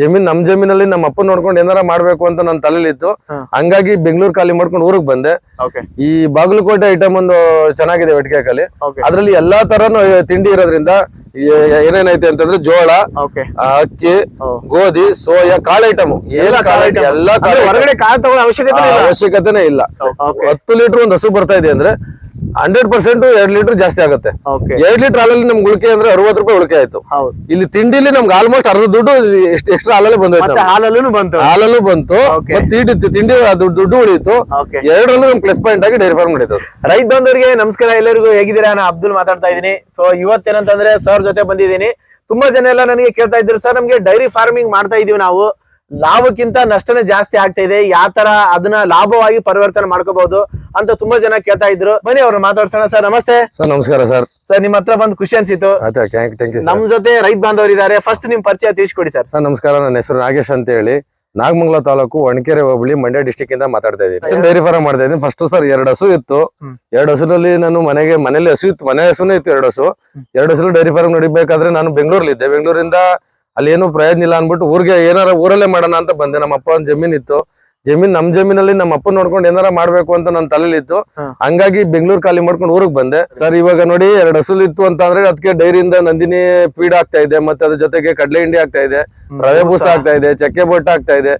ಜಮೀನ್ ನಮ್ ಜಮೀನಲ್ಲಿ ನಮ್ಮ ಅಪ್ಪ ನೋಡ್ಕೊಂಡು ಏನಾರ ಮಾಡ್ಬೇಕು ಅಂತ ನನ್ನ ತಲೆಯಲ್ಲಿ ಇತ್ತು. ಹಂಗಾಗಿ ಬೆಂಗಳೂರು ಖಾಲಿ ಮಾಡ್ಕೊಂಡು ಊರಿಗೆ ಬಂದೆ. ಈ ಬಾಗಲಕೋಟೆ ಐಟಮ್ ಒಂದು ಚೆನ್ನಾಗಿದೆ ವೆಟ್ಕೇಕಲ್ಲಿ ಅದ್ರಲ್ಲಿ ಎಲ್ಲಾ ತರನು ತಿಂಡಿ ಇರೋದ್ರಿಂದ ಏನೇನೈತೆ ಅಂತಂದ್ರೆ ಜೋಳ ಅಕ್ಕಿ ಗೋಧಿ ಸೋಯಾ ಕಾಳು ಐಟಮ್ ಏನ ಕಾಳು ಐಟಮ್ ಎಲ್ಲಾ ಅವಶ್ಯಕತೆನೇ ಇಲ್ಲ. ಹತ್ತು ಲೀಟರ್ ಒಂದು ಹಸು ಬರ್ತಾ ಇದೆ ಅಂದ್ರೆ ಹಂಡ್ರೆಡ್ ಪರ್ಸೆಂಟ್ ಎರಡ್ ಲೀಟರ್ ಜಾಸ್ತಿ ಆಗುತ್ತೆ. ಎರಡ್ ಲೀಟರ್ ಹಾಲಲ್ಲಿ ನಮ್ಗೆ ಉಳಿಕೆ ಅಂದ್ರೆ ಅರವತ್ತು ರೂಪಾಯಿ ಉಳಿಕೆ ಆಯ್ತು. ಇಲ್ಲಿ ತಿಂಡಿಲಿ ನಮ್ಗೆ ಆಲ್ಮೋಸ್ಟ್ ಅರ್ಧ ದುಡ್ಡು ಎಕ್ಸ್ಟ್ರಾ ಹಾಲಲ್ಲಿ ಬಂದೋಯ್ತು ಹಾಲಲ್ಲೂ ಬಂತು. ಹಾಲಲ್ಲೂ ಬಂತು. ಮತ್ತೆ ತಿಂಡಿ ದುಡ್ಡು ಉಳಿಯಿತು. ಎರಡರಲ್ಲೂ ನಮ್ ಪ್ಲಸ್ ಪಾಯಿಂಟ್ ಆಗಿ ಡೈರಿ ಫಾರ್ಮ್ ನಡೀತದೆ. ರೈತ ಬಂದವರಿಗೆ ನಮಸ್ಕಾರ. ಎಲ್ಲರಿಗೂ ಹೇಗಿದ್ದೀರಾ? ನಾನು ಅಬ್ದುಲ್ ಮಾತಾಡ್ತಾ ಇದೀನಿ ಸೊ ಇವತ್ತೇನಂತಂದ್ರೆ ಸರ್ ಜೊತೆ ಬಂದಿದ್ದೀನಿ. ತುಂಬಾ ಜನ ಎಲ್ಲ ನನಗೆ ಕೇಳ್ತಾ ಇದ್ರು ಸರ್ ನಮ್ಗೆ ಡೈರಿ ಫಾರ್ಮಿಂಗ್ ಮಾಡ್ತಾ ಇದೀವಿ ನಾವು. ಲಾಭಕ್ಕಿಂತ ನಷ್ಟನೇ ಜಾಸ್ತಿ ಆಗ್ತಾ ಇದೆ. ಯಾವ ತರ ಅದನ್ನ ಲಾಭವಾಗಿ ಪರಿವರ್ತನೆ ಮಾಡ್ಕೋಬಹುದು ಅಂತ ತುಂಬಾ ಜನ ಕೇಳ್ತಾ ಇದ್ರು. ಬನ್ನಿ ಅವ್ರನ್ನ ಮಾತಾಡ್ಸೋಣ. ಸರ್ ನಮಸ್ತೆ. ಸರ್ ನಮಸ್ಕಾರ ಸರ್. ಸರ್ ನಿಮ್ ಹತ್ರ ಬಂದು ಖುಷಿ ಅನ್ಸಿತ್ತು. ನಮ್ ಜೊತೆ ರೈತ ಬಾಂಧವರು ಇದಾರೆ. ಫಸ್ಟ್ ನಿಮ್ ಪರಿಚಯ ತಿಳಿಸ್ಕೊಡಿ ಸರ್. ಸರ್ ನಮಸ್ಕಾರ. ನನ್ನ ಹೆಸರು ನಾಗೇಶ್ ಅಂತ ಹೇಳಿ ನಾಗಮಂಗಲ ತಾಲೂಕು ಒಣಕೆರೆ ಹೋಬಳಿ ಮಂಡ್ಯ ಡಿಸ್ಟಿಕ್ ಇಂದ ಮಾತಾಡ್ತಾ ಇದ್ದೀನಿ. ಡೈರಿ ಫಾರ್ಮ್ ಮಾಡ್ತಾ ಇದ್ದೀನಿ. ಫಸ್ಟ್ ಸರ್ ಎರಡು ಹಸು ಇತ್ತು. ಎರಡು ಹಸುನಲ್ಲಿ ನಾನು ಮನೆಗೆ ಮನೇಲಿ ಹಸು ಇತ್ತು. ಮನೆ ಹಸುನೇ ಇತ್ತು ಎರಡು ಹಸು. ಎರಡು ಹಸು ಡೈರಿ ಫಾರ್ಮ್ ನಡಿಬೇಕಾದ್ರೆ ನಾನು ಬೆಂಗಳೂರಲ್ಲಿ ಇದ್ದೆ ಬೆಂಗಳೂರಿಂದ ಅಲ್ಲಿ ಏನು ಪ್ರಯೋಜನ ಇಲ್ಲ ಅನ್ಬಿಟ್ಟು ಊರಿಗೆ ಏನಾರ ಊರಲ್ಲೇ ಮಾಡೋಣ ಅಂತ ಬಂದೆ. ನಮ್ಮ ಅಪ್ಪ ಒಂದ್ ಜಮೀನ್ ಇತ್ತು. ಜಮೀನ್ ನಮ್ ಜಮೀನಲ್ಲಿ ನಮ್ಮ ಅಪ್ಪ ನೋಡ್ಕೊಂಡು ಏನಾರ ಮಾಡ್ಬೇಕು ಅಂತ ನನ್ನ ತಲೆಲಿ ಇತ್ತು. ಹಂಗಾಗಿ ಬೆಂಗಳೂರು ಖಾಲಿ ಮಾಡ್ಕೊಂಡು ಊರಿಗೆ ಬಂದೆ. ಸರ್ ಇವಾಗ ನೋಡಿ ಎರಡು ಹಸುಲ್ ಇತ್ತು ಅಂತ ಅಂದ್ರೆ ಅದಕ್ಕೆ ಡೈರಿಯಿಂದ ನಂದಿನಿ ಫೀಡ್ ಆಗ್ತಾ ಇದೆ ಮತ್ತೆ ಅದ್ರ ಜೊತೆಗೆ ಕಡಲೆ ಹಿಂಡಿ ಆಗ್ತಾ ಇದೆ. ರವೆ ಬೂಸ ಆಗ್ತಾ ಇದೆ ಚಕ್ಕೆ ಬೊಟ್ಟ ಆಗ್ತಾ ಇದೆ.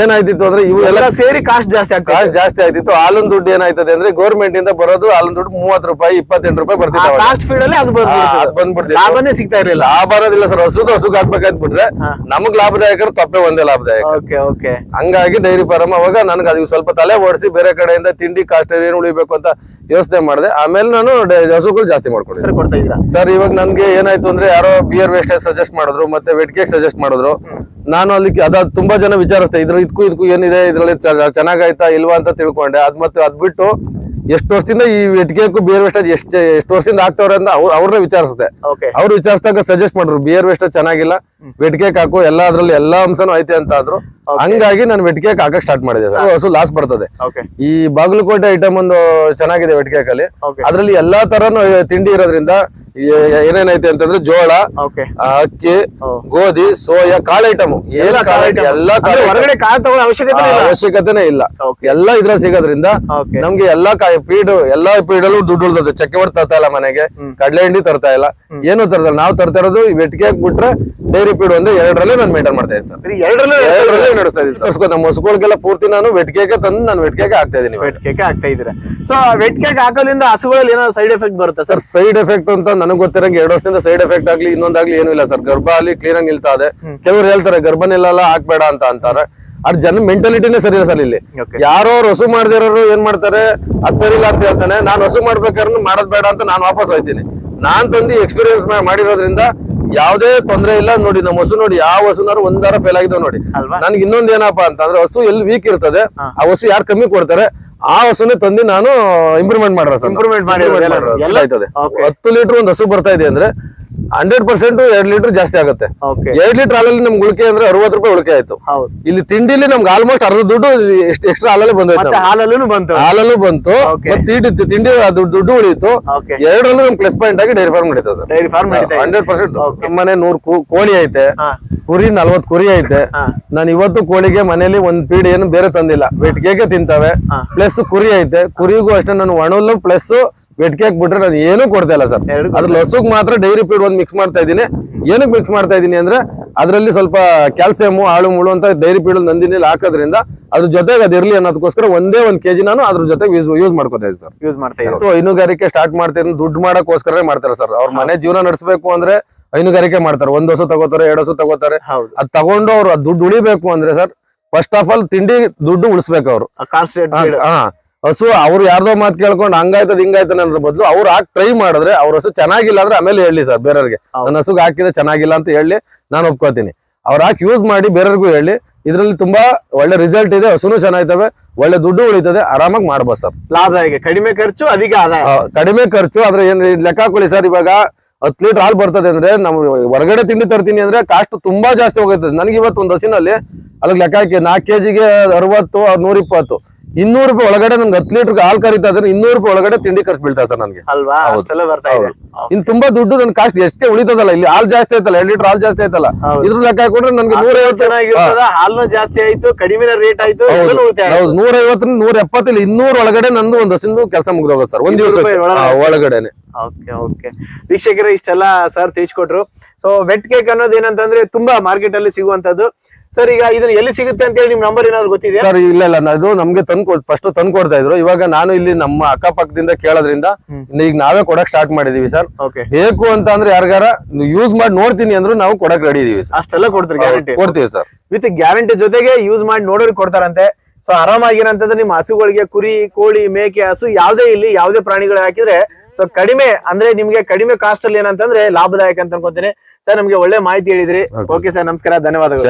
ಏನಾಯ್ತಿತ್ತು ಅಂದ್ರೆ ಇವು ಎಲ್ಲ ಎಲ್ಲ ಸೇರಿ ಕಾಸ್ಟ್ ಜಾಸ್ತಿ ಆಗ್ತದೆ ಕಾಸ್ಟ್ ಜಾಸ್ತಿ ಆಯ್ತಿತ್ತು ಹಾಲಿನ ದುಡ್ಡು ಏನಾಯ್ತದೆ ಅಂದ್ರೆ ಗೌರ್ಮೆಂಟ್ ಇಂದ ಬರೋದು ಹಾಲಿನ ದುಡ್ಡು ಮೂವತ್ ರೂಪಾಯಿ ಇಪ್ಪತ್ತೆಂಟು ರೂಪಾಯಿ ಬರ್ತಿತ್ತು ಕಾಸ್ಟ್ ಫೀಡ್ ಅಲ್ಲಿ ಅದು ಬಂದ್ಬಿಡ್ತಿತ್ತು. ಲಾಭನೇ ಸಿಗ್ತಾ ಇರಲಿಲ್ಲ. ಆ ಬರೋದಿಲ್ಲ ಸರ್. ಹಸುಗ ಹಸುಗ ಹಾಕ್ಬೇಕಾಯ್ತು ಬಿಟ್ರೆ. ನಮಗ್ ಲಾಭದಾಯಕರು ತಪ್ಪೆ ಒಂದೇ ಲಾಭದಾಯಕ. ಹಂಗಾಗಿ ಡೈರಿ ಫಾರಂ ಅವಾಗ ನನಗೆ ಅದು ಸ್ವಲ್ಪ ತಲೆ ಓಡಿಸಿ ಬೇರೆ ಕಡೆಯಿಂದ ತಿಂಡಿ ಕಾಸ್ಟ್ ಏನು ಉಳಿಬೇಕು ಅಂತ ಯೋಚನೆ ಮಾಡಿದೆ. ಆಮೇಲೆ ನಾನು ಹಸುಗಳು ಜಾಸ್ತಿ ಮಾಡ್ಕೊಂಡಿದ್ದೆ. ಸರ್ ಇವಾಗ ನನ್ಗೆ ಏನಾಯ್ತು ಅಂದ್ರೆ ಯಾರೋ ಬಿಯರ್ ವೇಸ್ಟೇಜ್ ಸಜೆಸ್ಟ್ ಮಾಡಿದ್ರು ಮತ್ತೆ ವೆಟ್ ಕೇಕ್ ಸಜೆಸ್ಟ್ ಮಾಡಿದ್ರು. ನಾನು ಅಲ್ಲಿ ಅದ ತುಂಬಾ ಜನ ವಿಚಾರಿಸ್ತೆ ಇದ್ರ ಇದಕ್ಕೂ ಇದಕ್ಕೂ ಏನಿದೆ ಇದ್ರಲ್ಲಿ ಚೆನ್ನಾಗಾಯ್ತಾ ಇಲ್ವಾ ಅಂತ ತಿಳ್ಕೊಂಡೆ. ಅದ್ ಮತ್ತೆ ಅದ್ ಬಿಟ್ಟು ಎಷ್ಟು ವರ್ಷದಿಂದ ಈ ವೆಟ್ ಕೇಕ್ ಬಿಯರ್ ವೇಸ್ಟ್ ಎಷ್ಟು ಎಷ್ಟು ವರ್ಷದಿಂದ ಆಗ್ತವ್ರೆ ಅಂತ ಅವ್ರ ಅವ್ರನ್ನ ವಿಚಾರಿಸ್ತೆ ಅವ್ರು ವಿಚಾರಿಸಿದಾಗ ಸಜೆಸ್ಟ್ ಮಾಡಿದ್ರು ಬಿಯರ್ ವೇಸ್ಟ್ ಚೆನ್ನಾಗಿಲ್ಲ ವೆಟ್ಕೇಕ್ ಹಾಕು ಎಲ್ಲ ಅದ್ರಲ್ಲಿ ಎಲ್ಲಾ ಅಂಶನೂ ಐತೆ ಅಂತ ಆದ್ರು. ಹಂಗಾಗಿ ನಾನು ವೆಟ್ಕೇಕ್ ಹಾಕಕ್ ಸ್ಟಾರ್ಟ್ ಮಾಡಿದೆ ಸರ್. ಹಸು ಲಾಸ್ ಬರ್ತದೆ. ಈ ಬಾಗಲಕೋಟೆ ಐಟಮ್ ಒಂದು ಚೆನ್ನಾಗಿದೆ ವೆಟ್ಕೇಕ್ ಅಲ್ಲಿ. ಅದ್ರಲ್ಲಿ ಎಲ್ಲಾ ತರನು ತಿಂಡಿ ಇರೋದ್ರಿಂದ ಏನೇನೈತೆ ಅಂತಂದ್ರೆ ಜೋಳ ಅಕ್ಕಿ ಗೋಧಿ ಸೋಯಾ ಕಾಳು ಐಟಮ್ ಏನ ಕಾಳು ಐಟಮ್ ಎಲ್ಲಾ. ಹೊರಗಡೆ ಕಾಳು ತಗೊಳ್ಳೋ ಅವಶ್ಯಕತೆ ಇಲ್ಲ. ಅವಶ್ಯಕತೆನೇ ಇಲ್ಲ. ಎಲ್ಲ ಇದ್ರ ಸಿಗೋದ್ರಿಂದ ನಮ್ಗೆ ಎಲ್ಲಾ ಕಾಯಿ ಪೀಡ್ ಎಲ್ಲಾ ಪೀಡಲ್ಲೂ ದುಡ್ಡು ಉಳ್ದದೆ ಚಕ್ಕೆ ಹೊಡ್ ತರ್ತಾ ಇಲ್ಲ ಮನೆಗೆ. ಕಡಲೆ ಹಿಂಡಿ ತರ್ತಾ ಇಲ್ಲ. ಏನು ತರ್ತಾ ನಾವು ತರ್ತಾ ಇರೋದು ವೆಟ್ಗೆ ಬಿಟ್ರೆ ಡೈರಿ ಪೀಡ್ ಒಂದು ಎರಡರಲ್ಲೇ ನಾನು ಮೇಂಟೈನ್ ಮಾಡ್ತಾ ಇದ್ದೀನಿ ಸರ್. ಎರಡರಲ್ಲೂ ನಡೆಸ್ತಾ ಇದ್ದೀನಿ ನಮ್ಮ ಹಸುಗಳಿಗೆಲ್ಲ ಪೂರ್ತಿ ನಾನು ವೆಟ್ಗೆಗೆ ತಂದು ನಾನು ವೆಟ್ಗೆಗೆ ಹಾಕ್ತಾ ಇದ್ದೀನಿ ವೆಟ್ ಕೇಕ್ ಹಾಕ್ತಾ ಇದ್ದೀರಾ? ಸೊ ವೆಟ್ ಕೇಕ್ ಹಾಕೋದ್ರಿಂದ ಹಸುಗಳಲ್ಲಿ ಏನೋ ಸೈಡ್ ಎಫೆಕ್ಟ್ ಬರುತ್ತೆ ಸರ್? ಸೈಡ್ ಎಫೆಕ್ಟ್ ಅಂತ ನನಗೆ ಗೊತ್ತಿರಂಗೆ ಎರಡು ವರ್ಷದಿಂದ ಸೈಡ್ ಎಫೆಕ್ಟ್ ಆಗ್ಲಿ ಇನ್ನೊಂದಾಗ್ಲಿ ಏನೂ ಇಲ್ಲ ಸರ್. ಗರ್ಭ ಅಲ್ಲಿ ಕ್ಲೀನ್ ಆಗಿ ನಿಲ್ತಾ ಇದೆ. ಕೆಲವರು ಹೇಳ್ತಾರೆ ಗರ್ಭ ನಿಲ್ಲಲ್ಲ ಹಾಕ್ಬೇಡ ಅಂತ ಅಂತಾರೆ. ಅದ್ ಜನ ಮೆಂಟಾಲಿಟಿನೇ ಸರಿ ಇಲ್ಲ ಸರ್ ಇಲ್ಲಿ. ಯಾರೋ ಹಸು ಮಾಡದಿರೋರು ಏನ್ ಮಾಡ್ತಾರೆ? ಅದ್ ಸರಿ ಇಲ್ಲ ಅಂತ ಹೇಳ್ತಾನೆ. ನಾನು ಹಸು ಮಾಡ್ಬೇಕಾದ್ರೂ ಮಾಡೋದ್ ಬೇಡ ಅಂತ ನಾನು ವಾಪಸ್ ಹೋಯ್ತೀನಿ. ನಾನ್ ತಂದು ಎಕ್ಸ್ಪೀರಿಯನ್ಸ್ ಮಾಡಿರೋದ್ರಿಂದ ಯಾವ್ದೇ ತೊಂದ್ರೆ ಇಲ್ಲ ನೋಡಿ. ನಮ್ಮ ಹಸು ನೋಡಿ ಯಾವ ಹಸುನಾರು ಒಂದಾರ ಫೇಲ್ ಆಗಿದಾವ್ ನೋಡಿ. ನನ್ಗೆ ಇನ್ನೊಂದ್ ಏನಪ್ಪಾ ಅಂತಂದ್ರೆ ಹಸು ಎಲ್ಲಿ ವೀಕ್ ಇರ್ತದೆ ಆ ಹಸು ಯಾರು ಕಮ್ಮಿ ಕೊಡ್ತಾರೆ? ಆ ಹಸುನೇ ತಂದು ನಾನು ಇಂಪ್ರೂವ್ಮೆಂಟ್ ಮಾಡ್ರ ಸರ್ ಎಲ್ಲ ಆಯ್ತದೆ. ಹತ್ತು ಲೀಟರ್ ಒಂದು ಹಸು ಬರ್ತಾ ಇದೆ ಅಂದ್ರೆ ಹಂಡ್ರೆಡ್ ಪರ್ಸೆಂಟ್ ಎರಡ್ ಲೀಟರ್ ಜಾಸ್ತಿ ಆಗುತ್ತೆ. ಎರಡ್ ಲೀಟರ್ ಹಾಲಲ್ಲಿ ನಮ್ಗೆ ಉಳಿಕೆ ಅಂದ್ರೆ ಅರವತ್ತು ರೂಪಾಯಿ ಉಳಿಕೆ ಆಯ್ತು. ಇಲ್ಲಿ ತಿಂಡಿಲಿ ನಮ್ಗೆ ಆಲ್ಮೋಸ್ಟ್ ಅರ್ಧ ದುಡ್ಡು ಎಕ್ಸ್ಟ್ರಾ ಹಾಲಲ್ಲಿ ಬಂದೋಯ್ತು ಹಾಲಲ್ಲೂ ಬಂತು. ಹಾಲಲ್ಲೂ ಬಂತು. ಮತ್ತೆ ತಿಂಡಿ ದುಡ್ಡು ಉಳಿಯಿತು ಎರಡರಲ್ಲೂ ನಮ್ ಪ್ಲಸ್ ಪಾಯಿಂಟ್ ಆಗಿ ಡೈರಿ ಫಾರ್ಮ್ ನಡೀತದೆ sir. Dairy farm hundred percent. ತುಂಬಾನೇ ನಮ್ಮನೆ ನೂರ್ ಕೋಳಿ ಐತೆ. ಕುರಿ ನಲ್ವತ್ ಕುರಿ ಐತೆ. ನಾನು ಇವತ್ತು ಕೋಳಿಗೆ ಮನೇಲಿ ಒಂದ್ ಪೀಡಿ ಏನು ಬೇರೆ ತಂದಿಲ್ಲ. ಬೇಟಿಗೆ ತಿಂತಾವೆ. ಪ್ಲಸ್ ಕುರಿ ಐತೆ. ಕುರಿಗೂ ಅಷ್ಟೇ ನಾನು ಒಣಲು ಪ್ಲಸ್ ವೆಟ್ಕೇಕ್ ಬಿಟ್ರೆ ನಾನು ಏನೂ ಕೊಡ್ತಾ ಇಲ್ಲ ಸರ್. ಅದ್ರ ಲಸುಗ್ ಮಾತ್ರ ಡೈರಿ ಪೀಡ್ ಒಂದ್ ಮಿಕ್ಸ್ ಮಾಡ್ತಾ ಇದೀನಿ ಏನಕ್ಕೆ ಮಿಕ್ಸ್ ಮಾಡ್ತಾ ಇದೀನಿ ಅಂದ್ರೆ ಅದ್ರಲ್ಲಿ ಸ್ವಲ್ಪ ಕ್ಯಾಲ್ಸಿಯಂ ಆಳು ಮುಳು ಅಂತ ಡೈರಿ ಪೀಡ್ ನಂದಿನಿ ಹಾಕೋದ್ರಿಂದ ಅದ್ರ ಜೊತೆಗೆ ಅದ್ ಇರ್ಲಿ ಅನ್ನೋದಕ್ಕೋಸ್ಕರ ಒಂದೇ ಒಂದ್ ಕೆಜಿ ನಾನು ಅದ್ರ ಜೊತೆಗೆ ಯೂಸ್ ಯೂಸ್ ಮಾಡ್ಕೊತಾ ಇದ್ದೀನಿ ಸರ್. ಯೂಸ್ ಮಾಡ್ತಾ ಇದ್ದೀನಿ ಸೊ ಹೈನುಗಾರಿಕೆ ಸ್ಟಾರ್ಟ್ ಮಾಡ್ತೀನಿ. ದುಡ್ಡು ಮಾಡೋಕ್ಕೋಸ್ಕರೇ ಮಾಡ್ತಾರೆ ಸರ್. ಅವ್ರ ಮನೆ ಜೀವನ ನಡೆಸಬೇಕು ಅಂದ್ರೆ ಹೈನುಗಾರಿಕೆ ಮಾಡ್ತಾರೆ. ಒಂದ್ ಹೊಸ ತಗೋತಾರೆ ಎರಡ್ ವರ್ಷ ತಗೋತಾರೆ. ಹೌದು. ಅದ್ ತಗೊಂಡು ಅವ್ರು ಅದ್ ದುಡ್ಡು ಉಳಿಬೇಕು ಅಂದ್ರೆ ಸರ್ ಫಸ್ಟ್ ಆಫ್ ಆಲ್ ತಿಂಡಿ ದುಡ್ಡು ಉಳಿಸ್ಬೇಕು ಅವ್ರು. ಹಾ ಹಸು ಅವ್ರು ಯಾರ್ದೋ ಮಾತು ಕೇಳ್ಕೊಂಡು ಹಂಗಾಯ್ತದ ಹಿಂಗಾಯ್ತದ ಅನ್ನೋದ್ರ ಬದಲು ಅವ್ರು ಹಾಕಿ ಟ್ರೈ ಮಾಡಿದ್ರೆ ಅವ್ರ ಹಸು ಚೆನ್ನಾಗಿಲ್ಲ ಅಂದ್ರೆ ಆಮೇಲೆ ಹೇಳಿ ಸರ್ ಬೇರೆಯವ್ರಿಗೆ. ನನ್ನ ಹಸುಗೆ ಹಾಕಿದ್ರೆ ಚೆನ್ನಾಗಿಲ್ಲ ಅಂತ ಹೇಳಿ ನಾನು ಒಪ್ಕೋತೀನಿ. ಅವ್ರು ಹಾಕಿ ಯೂಸ್ ಮಾಡಿ ಬೇರೆಯವ್ರಿಗೂ ಹೇಳಿ ಇದ್ರಲ್ಲಿ ತುಂಬಾ ಒಳ್ಳೆ ರಿಸಲ್ಟ್ ಇದೆ ಹಸುನು ಚೆನ್ನಾಗ್ತವೆ ಒಳ್ಳೆ ದುಡ್ಡು ಉಳಿತದೆ ಆರಾಮಾಗಿ ಮಾಡ್ಬೋದು ಸರ್. ಲಾಭದಾಯಕ ಕಡಿಮೆ ಖರ್ಚು ಅಧಿಕ ಆದಾಯ. ಕಡಿಮೆ ಖರ್ಚು ಆದ್ರೆ ಏನ್ ಲೆಕ್ಕ ಹಾಕೊಳ್ಳಿ ಸರ್ ಇವಾಗ ಹತ್ತು ಲೀಟರ್ ಹಾಲು ಬರ್ತದೆ ಅಂದ್ರೆ ನಾವು ಹೊರಗಡೆ ತಿಂಡಿ ತರ್ತೀನಿ ಅಂದ್ರೆ ಕಾಸ್ಟ್ ತುಂಬಾ ಜಾಸ್ತಿ ಹೋಗುತ್ತೆ ನನಗೆ ಇವತ್ತು ಒಂದು ಹಸಿನಲ್ಲಿ ಅಲ್ಲಿಗೆ ಲೆಕ್ಕ ಹಾಕಿ ನಾಲ್ಕು ಕೆಜಿಗೆ ಅರವತ್ತು ನೂರ ಇಪ್ಪತ್ತು ಇನ್ನೂರು ರೂಪಾಯಿ ಒಳಗಡೆ ನನ್ಗೆ ಹತ್ತು ಲೀಟರ್ ಹಾಲು ಕರಿತಾ ಇದ್ರೆ ಇನ್ನೂರು ರೂಪಾಯಿ ಒಳಗಡೆ ತಿಂಡಿ ಖರ್ಚು ಬೀಳ್ತಾ ಸರ್ ನನಗೆ. ಅಲ್ವಾ. ಅಷ್ಟೆಲ್ಲ ಬರ್ತಾ ಇದೆ. ಇನ್ ತುಂಬಾ ದುಡ್ಡು ನನ್ ಕಾಸ್ಟ್ ಎಷ್ಟೇ ಉಳಿತದಲ್ಲ ಇಲ್ಲಿ ಹಾಲ್ ಜಾಸ್ತಿ ಆಯ್ತಲ್ಲ ಎರಡ್ ಲೀಟರ್ ಹಾಲ್ ಜಾಸ್ತಿ ಆಯ್ತಲ್ಲ. ಇದ್ರ ಲೆಕ್ಕ ಹಾಕೊಂಡ್ರೆ ನನ್ಗೆ ನೂರ ಹಾಲ್ನು ಜಾಸ್ತಿ ಆಯ್ತು ಕಡಿಮೆ ರೇಟ್ ಆಯ್ತು ನೂರ ಐವತ್ತರಿಂದ ನೂರ ಎಪ್ಪತ್ತಿಲ್ಲ ಇನ್ನೂರ ಒಳಗಡೆ ನಂದು ಒಂದ್ ಹಸಿಂದು ಕೆಲಸ ಮುಗ್ದೋಗುತ್ತೆ ಸರ್ ಒಂದ್ ದಿವಸ ಒಳಗಡೆನೆ. Okay okay. ವೀಕ್ಷಕರು ಇಷ್ಟೆಲ್ಲ ಸರ್ ತಿಳಿಸ್ಕೊಟ್ರು. ಸೊ ವೆಟ್ ಕೇಕ್ ಅನ್ನೋದು ಏನಂತಂದ್ರೆ ತುಂಬಾ ಮಾರ್ಕೆಟ್ ಅಲ್ಲಿ ಸಿಗುವಂತದ್ದು ಸರ್ ಈಗ ಇದನ್ನ ಎಲ್ಲಿ ಸಿಗುತ್ತೆ ಅಂತ ಹೇಳಿ ನಿಮ್ ನಂಬರ್ ಏನಾದ್ರು ಗೊತ್ತಿದೆ ಸರ್ ಇಲ್ಲ ಇಲ್ಲ ಅದು ನಮ್ಗೆ ತಂದು ಫಸ್ಟ್ ತಂದು ಕೊಡ್ತಾ ಇದ್ರು. ಇವಾಗ ನಾನು ಇಲ್ಲಿ ನಮ್ಮ ಅಕ್ಕಪಕ್ಕದಿಂದ ಕೇಳೋದ್ರಿಂದ ಈಗ ನಾವೇ ಕೊಡಕ್ ಸ್ಟಾರ್ಟ್ ಮಾಡಿದೀವಿ ಸರ್ ಓಕೆ ಬೇಕು ಅಂತ ಅಂದ್ರೆ ಯಾರಿಗಾರ ಯೂಸ್ ಮಾಡಿ ನೋಡ್ತೀನಿ ಅಂದ್ರು ನಾವು ಕೊಡಕ್ ರೆಡಿ ಇದೀವಿ ಸರ್. ಅಷ್ಟೆಲ್ಲ ಕೊಡ್ತೀರಿ ಗ್ಯಾರಂಟಿ ಕೊಡ್ತೀವಿ ಸರ್. ವಿತ್ ಗ್ಯಾರಂಟಿ ಜೊತೆಗೆ ಯೂಸ್ ಮಾಡಿ ನೋಡೋರಿಗೆ ಕೊಡ್ತಾರಂತೆ. ಸೊ ಆರಾಮಾಗಿ ಏನಂತಂದ್ರೆ ನಿಮ್ಮ ಹಸುಗಳಿಗೆ ಕುರಿ ಕೋಳಿ ಮೇಕೆ ಹಸು ಯಾವ್ದೇ ಇಲ್ಲಿ ಯಾವ್ದೇ ಪ್ರಾಣಿಗಳು ಹಾಕಿದ್ರೆ ಸೊ ಕಡಿಮೆ ಅಂದ್ರೆ ನಿಮ್ಗೆ ಕಡಿಮೆ ಕಾಸ್ಟ್ ಅಲ್ಲಿ ಏನಂತಂದ್ರೆ ಲಾಭದಾಯಕ ಅಂತ ಅನ್ಕೊಂತೀನಿ. ಸರ್ ನಮ್ಗೆ ಒಳ್ಳೆ ಮಾಹಿತಿ ಹೇಳಿದ್ರಿ. ಓಕೆ ಸರ್ ನಮಸ್ಕಾರ ಧನ್ಯವಾದಗಳು.